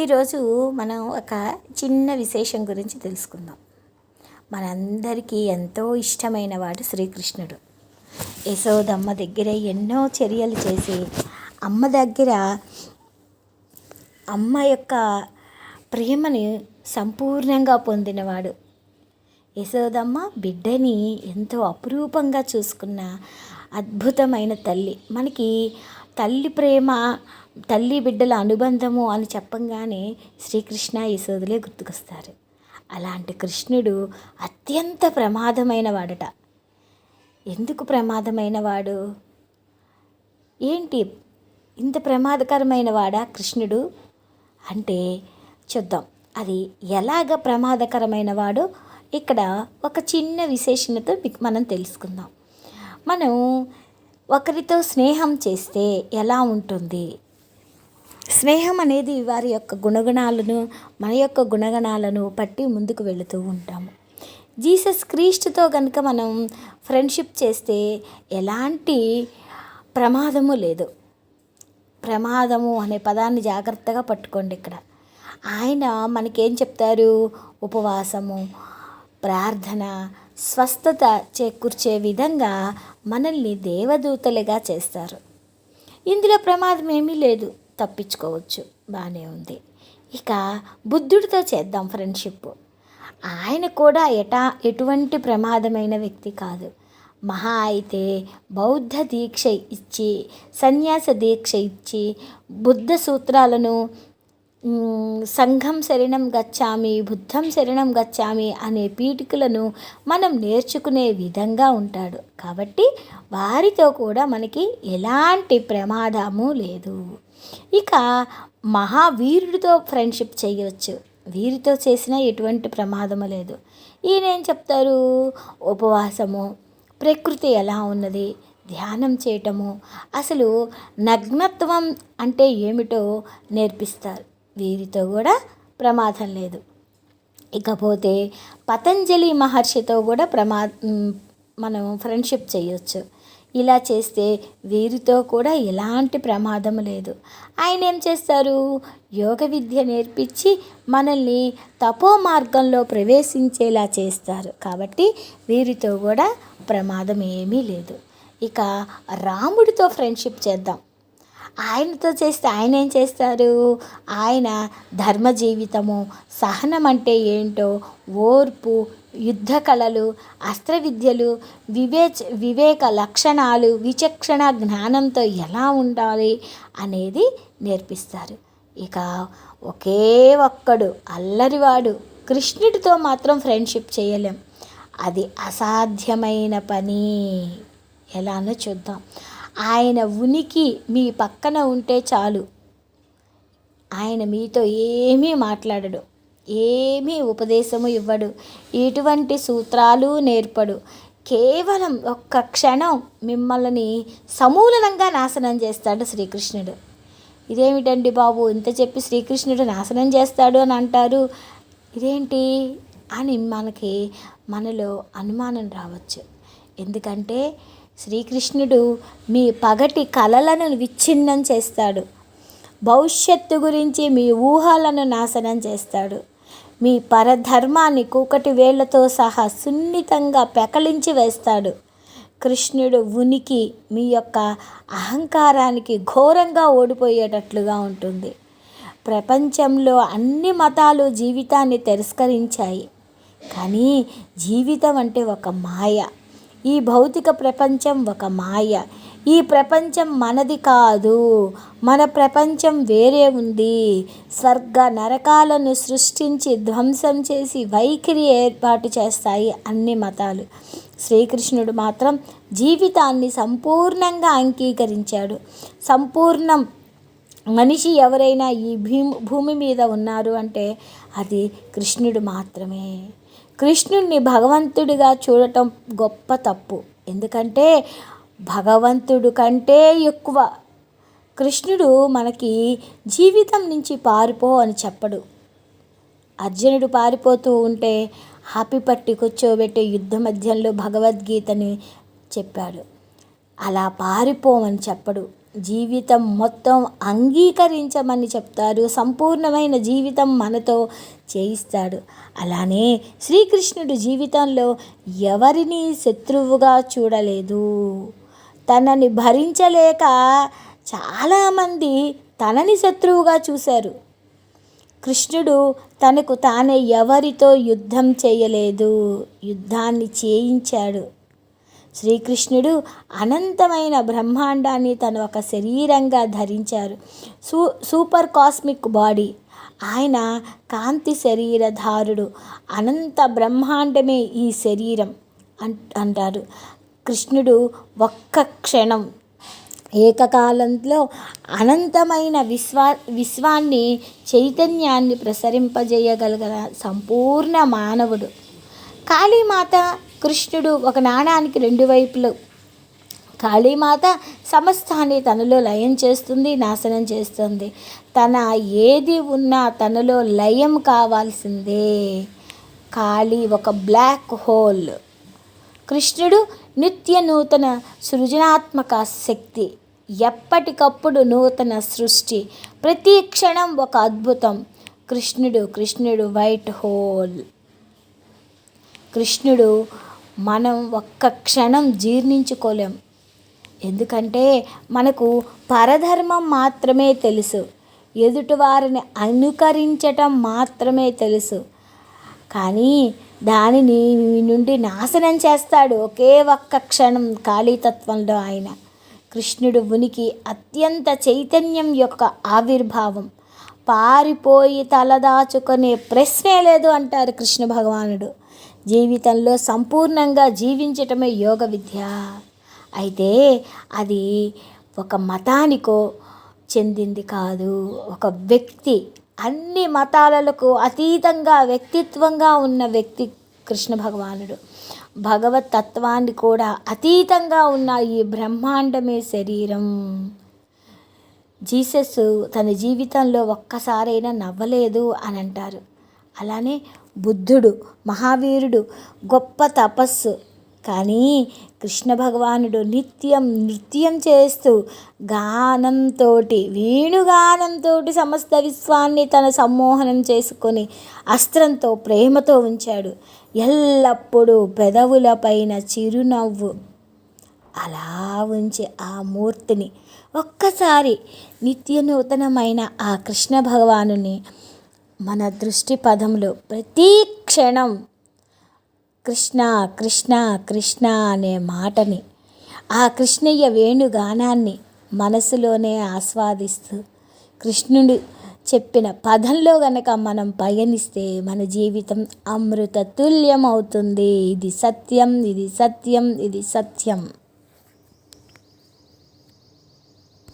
ఈరోజు మనం ఒక చిన్న విశేషం గురించి తెలుసుకుందాం. మనందరికీ ఎంతో ఇష్టమైన వాడు శ్రీకృష్ణుడు. యశోదమ్మ దగ్గర ఎన్నో చర్యలు చేసి అమ్మ దగ్గర అమ్మ యొక్క ప్రేమని సంపూర్ణంగా పొందినవాడు. యశోదమ్మ బిడ్డని ఎంతో అపురూపంగా చూసుకున్న అద్భుతమైన తల్లి. మనకి తల్లి ప్రేమ తల్లి బిడ్డల అనుబంధము అని చెప్పంగానే శ్రీకృష్ణ యశోదులే గుర్తుకొస్తారు. అలాంటి కృష్ణుడు అత్యంత ప్రమాదమైన వాడట ఎందుకు ప్రమాదమైన వాడు ఏంటి ఇంత ప్రమాదకరమైన వాడా కృష్ణుడు? అంటే చూద్దాం అది ఎలాగ ప్రమాదకరమైన వాడో ఇక్కడ ఒక చిన్న విశేషణతో మీకు మనం తెలుసుకుందాం. మనం ఒకరితో స్నేహం చేస్తే ఎలా ఉంటుంది? స్నేహం అనేది వారి యొక్క గుణగణాలను మన యొక్క గుణగణాలను పట్టి ముందుకు వెళుతూ ఉంటాము జీసస్ క్రీస్తుతో కనుక మనం ఫ్రెండ్షిప్ చేస్తే ఎలాంటి ప్రమాదము లేదు. ప్రమాదము అనే పదాన్ని జాగ్రత్తగా పట్టుకోండి ఇక్కడ. ఆయన మనకేం చెప్తారు? ఉపవాసము ప్రార్థన స్వస్థత చేకూర్చే విధంగా మనల్ని దేవదూతలుగా చేస్తారు. ఇందులో ప్రమాదం ఏమీ లేదు. తప్పించుకోవచ్చు. బాగానే ఉంది. ఇక బుద్ధుడితో చేద్దాం ఫ్రెండ్షిప్. ఆయన కూడా ఎటా ఎటువంటి ప్రమాదమైన వ్యక్తి కాదు. మహా అయితే బౌద్ధ దీక్ష ఇచ్చి సన్యాస దీక్ష ఇచ్చి బుద్ధ సూత్రాలను సంఘం శరణం గచ్చామి బుద్ధం శరణం గచ్చామి అనే పీఠికలను మనం నేర్చుకునే విధంగా ఉంటాడు. కాబట్టి వారితో కూడా మనకి ఎలాంటి ప్రమాదము లేదు. ఇక మహావీరుడితో ఫ్రెండ్షిప్ చేయవచ్చు వీరితో చేసిన ఎటువంటి ప్రమాదము లేదు. ఈయనేం చెప్తారు? ఉపవాసము ప్రకృతి ఎలా ఉన్నది ధ్యానం చేయటము అసలు నగ్నత్వం అంటే ఏమిటో నేర్పిస్తారు. వీరితో కూడా ప్రమాదం లేదు. ఇకపోతే పతంజలి మహర్షితో కూడా ప్రమా మనం ఫ్రెండ్షిప్ చేయొచ్చు. ఇలా చేస్తే వీరితో కూడా ఎలాంటి ప్రమాదం లేదు. ఆయన ఏం చేస్తారు? యోగ విద్య నేర్పించి మనల్ని తపో మార్గంలో ప్రవేశించేలా చేస్తారు. కాబట్టి వీరితో కూడా ప్రమాదం ఏమీ లేదు. ఇక రాముడితో ఫ్రెండ్షిప్ చేద్దాం. ఆయనతో చేస్తే ఆయన ఏం చేస్తారు? ఆయన ధర్మ జీవితము సహనం అంటే ఏంటో ఓర్పు యుద్ధ కళలు అస్త్ర విద్యలు వివేచ వివేక లక్షణాలు విచక్షణ జ్ఞానంతో ఎలా ఉండాలి అనేది నేర్పిస్తారు. ఇక ఒకే ఒక్కడు అల్లరివాడు కృష్ణుడితో మాత్రం ఫ్రెండ్షిప్ చేయలేం. అది అసాధ్యమైన పని. ఎలానో చూద్దాం. ఆయన ఉనికి మీ పక్కన ఉంటే చాలు. ఆయన మీతో ఏమీ మాట్లాడడు ఏమీ ఉపదేశము ఇవ్వడు ఎటువంటి సూత్రాలు నేర్పడు. కేవలం ఒక్క క్షణం మిమ్మల్ని సమూలనంగా నాశనం చేస్తాడు శ్రీకృష్ణుడు. ఇదేమిటండి బాబు? ఇంత చెప్పి శ్రీకృష్ణుడు నాశనం చేస్తాడు అని అంటారు. ఇదేంటి? అని మనకి మనలో అనుమానం రావచ్చు. ఎందుకంటే శ్రీకృష్ణుడు మీ పగటి కలలను విచ్ఛిన్నం చేస్తాడు. భవిష్యత్తు గురించి మీ ఊహలను నాశనం చేస్తాడు. మీ పరధర్మాన్ని కూకటి వేళ్ళతో సహా సున్నితంగా పెకలించి వేస్తాడు. కృష్ణుడు ఉనికి మీ యొక్క అహంకారానికి ఘోరంగా ఓడిపోయేటట్లుగా ఉంటుంది. ప్రపంచంలో అన్ని మతాలు జీవితాన్ని తిరస్కరించాయి. కానీ జీవితం అంటే ఒక మాయ. ఈ భౌతిక ప్రపంచం ఒక మాయ. ఈ ప్రపంచం మనది కాదు. మన ప్రపంచం వేరే ఉంది. స్వర్గ నరకాలను సృష్టించి ధ్వంసం చేసి వైఖరి ఏర్పాటు చేస్తాయి అన్ని మతాలు. శ్రీకృష్ణుడు మాత్రం జీవితాన్ని సంపూర్ణంగా అంగీకరించాడు. సంపూర్ణం మనిషి ఎవరైనా ఈ భూమి భూమి మీద ఉన్నారు అంటే అది కృష్ణుడు మాత్రమే. కృష్ణుణ్ణి భగవంతుడిగా చూడటం గొప్ప తప్పు. ఎందుకంటే భగవంతుడు కంటే ఎక్కువ కృష్ణుడు మనకి జీవితం నుంచి పారిపో అని చెప్పడు. అర్జునుడు పారిపోతూ ఉంటే హాపీ పట్టి కూర్చోబెట్టే యుద్ధ మధ్యంలో భగవద్గీతని చెప్పాడు. అలా పారిపోమని చెప్పడు. జీవితం మొత్తం అంగీకరించమని చెప్తారు. సంపూర్ణమైన జీవితం మనతో చేయిస్తాడు. అలానే శ్రీకృష్ణుడు జీవితంలో ఎవరిని శత్రువుగా చూడలేదు. తనని భరించలేక చాలామంది తనని శత్రువుగా చూశారు. కృష్ణుడు తనకు తానే ఎవరితో యుద్ధం చేయలేదు. యుద్ధాన్ని చేయించాడు. శ్రీకృష్ణుడు అనంతమైన బ్రహ్మాండాన్ని తన ఒక శరీరంగా ధరించారు. సూ సూపర్ కాస్మిక్ బాడీ. ఆయన కాంతి శరీరధారుడు. అనంత బ్రహ్మాండమే ఈ శరీరం అంటారు. కృష్ణుడు ఒక్క క్షణం ఏకకాలంలో అనంతమైన విశ్వా విశ్వాన్ని చైతన్యాన్ని ప్రసరింపజేయగలిగిన సంపూర్ణ మానవుడు. కాళీమాత కృష్ణుడు ఒక నాణానికి రెండు వైపులు. కాళీమాత సమస్తాన్ని తనలో లయం చేస్తుంది నాశనం చేస్తుంది. తన ఏది ఉన్నా తనలో లయం కావాల్సిందే. కాళీ ఒక బ్లాక్ హోల్. కృష్ణుడు నిత్య నూతన సృజనాత్మక శక్తి ఎప్పటికప్పుడు నూతన సృష్టి ప్రతి క్షణం ఒక అద్భుతం. కృష్ణుడు కృష్ణుడు వైట్ హోల్. కృష్ణుడు మనం ఒక్క క్షణం జీర్ణించుకోలేం. ఎందుకంటే మనకు పరధర్మం మాత్రమే తెలుసు. ఎదుటివారిని అనుకరించటం మాత్రమే తెలుసు. కానీ దానిని మీ నుండి నాశనం చేస్తాడు ఒకే ఒక్క క్షణం ఖాళీతత్వంలో ఆయన. కృష్ణుడు ఉనికి అత్యంత చైతన్యం యొక్క ఆవిర్భావం. పారిపోయి తలదాచుకునే ప్రశ్నే లేదు అంటారు కృష్ణ భగవానుడు. జీవితంలో సంపూర్ణంగా జీవించటమే యోగ విద్య. అయితే అది ఒక మతానికో చెందింది కాదు. ఒక వ్యక్తి అన్ని మతాలకు అతీతంగా వ్యక్తిత్వంగా ఉన్న వ్యక్తి కృష్ణ భగవానుడు. భగవత్ తత్వాన్ని కూడా అతీతంగా ఉన్న ఈ బ్రహ్మాండమే శరీరం. జీసస్ తన జీవితంలో ఒక్కసారైనా నవ్వలేదు అని అంటారు అలానే బుద్ధుడు మహావీరుడు గొప్ప తపస్సు. కానీ కృష్ణ భగవానుడు నిత్యం నృత్యం చేస్తూ గానంతో వేణుగానంతో సమస్త విశ్వాన్ని తన సమ్మోహనం చేసుకొని అస్త్రంతో ప్రేమతో ఉంచాడు. ఎల్లప్పుడూ పెదవులపైన చిరునవ్వు. అలా ఉంచే ఆ మూర్తిని ఒక్కసారి నిత్య నూతనమైన ఆ కృష్ణ భగవానుని మన దృష్టి పదంలో ప్రతి క్షణం కృష్ణ కృష్ణ కృష్ణ అనే మాటని ఆ కృష్ణయ్య వేణుగానాన్ని మనసులోనే ఆస్వాదిస్తూ కృష్ణుడు చెప్పిన పదంలో గనక మనం పయనిస్తే మన జీవితం అమృత తుల్యం అవుతుంది ఇది సత్యం ఇది సత్యం ఇది సత్యం.